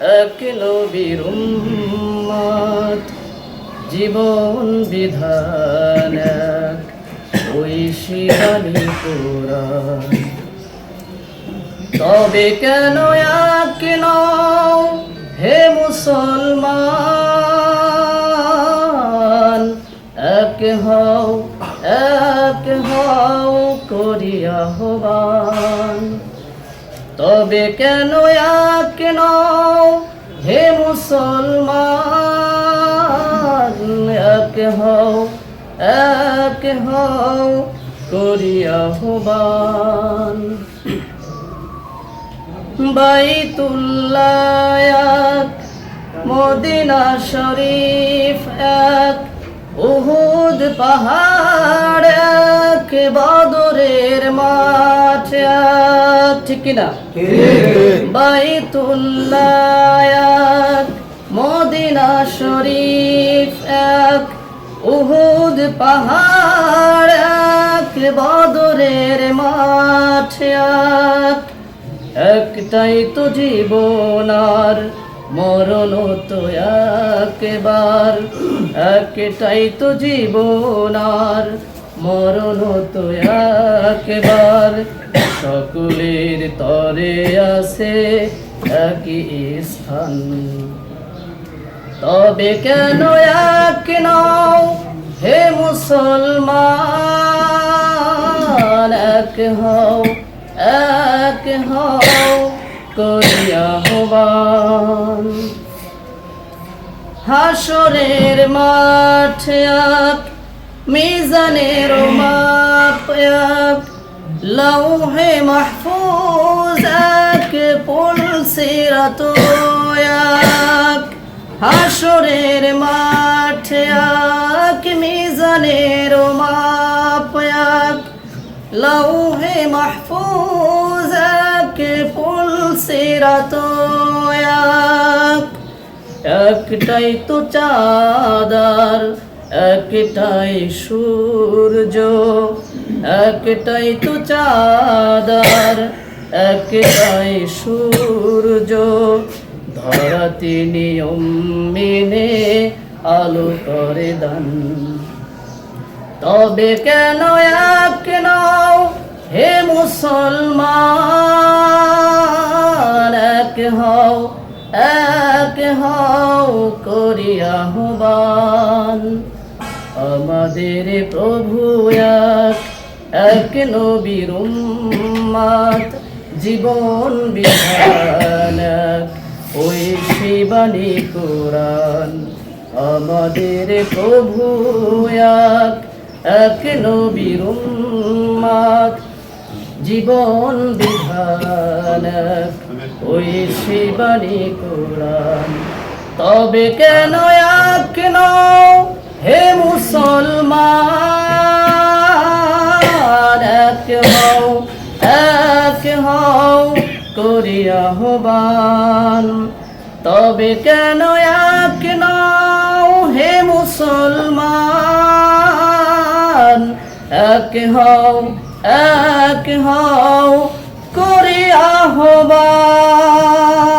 এক নবীর জীবন বিধান এক। ওই শিবানী কোরআন। তবে কেন এক হে মুসলমান? এক হও এক হও করিয়া হবান তবে কেন এক হে মুসলমান? এক হও এক হও করিয়া হবান বাইতুল্লাহ এক, মদিনা শরীফ এক, উহুদ পাহাড় এক, বদরের মাঠ এক। ঠিক কিনা? বাইতুল্লাহ মদিনা শরীফ এক উহুদ পাহাড় এক বদরের মাঠ এক। একটাই তো জীবন আর মরণ তো একবার। একটাই তো জীবন আর মরণ তো একবার। সকলের তরে আছে একই স্থান। তবে কেন এক নাও হে মুসলমান? এক হও এক হও করিয়া হবান। হাসরের মাঠে এক মিজানের লৌহে মাহফুজ এক পুলসিরাত এক হাসরের মাঠ এক মিজানের মাপ এক লৌহে মাহফুজ এক পুলসিরাত এক একটাই তো চাঁদার একটাই সূর্য, একটাই তো চাঁদার, একটাই সূর্য। ধরাতি নিয়ম মেনে আলো করে দান। তবে কেন এক নও হে মুসলমান? এক হও এক হও করিয়া হবান আমাদের প্রভু এক নবীর উম্মাত জীবন বিধান ওই শিবানী কোরআন আমাদের প্রভু এক এক নবীর উম্মাত জীবন বিধান ওই শিবানী কোরআন তবে কেন এক নও? হে মুসলমান, এক হও এক হও করিয়া হবান তবে কেন এক নও হে মুসলমান, এক হও এক হও করিয়া হবান